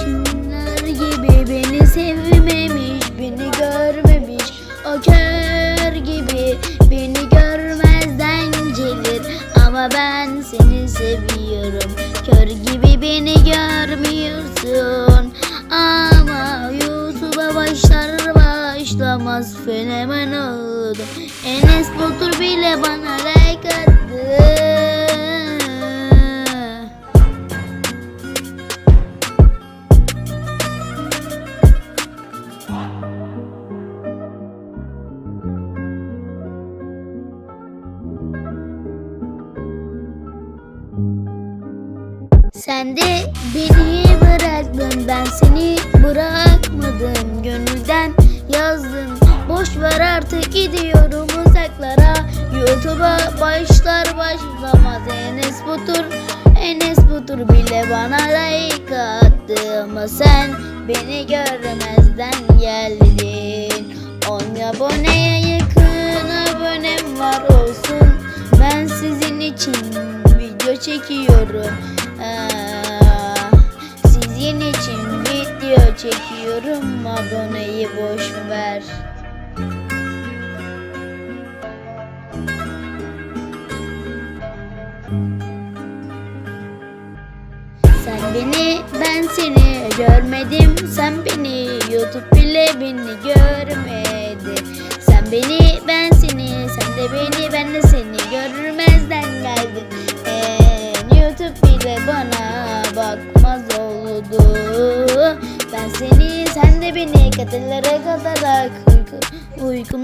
Kimler gibi beni sevmemiş, beni görmemiş. O kör gibi beni görmezden gelir. Ama ben seni seviyorum. Kör gibi beni görmüyorsun. Ama YouTube'a başlar başlamaz fenomen oldu. Enes Batur bile bana Sen de beni bıraktın ben seni bırakmadım. Gönülden yazdım boş ver artık gidiyorum uzaklara. Youtube'a başlar başlamaz Enes Batur Enes Batur bile bana like attı. Ama sen beni görmezden geldin. 10 aboneye yakın abonem var olsun Ben sizin için çekiyorum. Aa, Sizin için video çekiyorum. Aboneyi boş ver. Sen beni ben seni görmedim. Sen beni YouTube bile beni görmedi. Sen beni ben seni Sen de beni bana bakmaz oldu. Ben seni sen de beni kadınlara katarak uyku- uykumda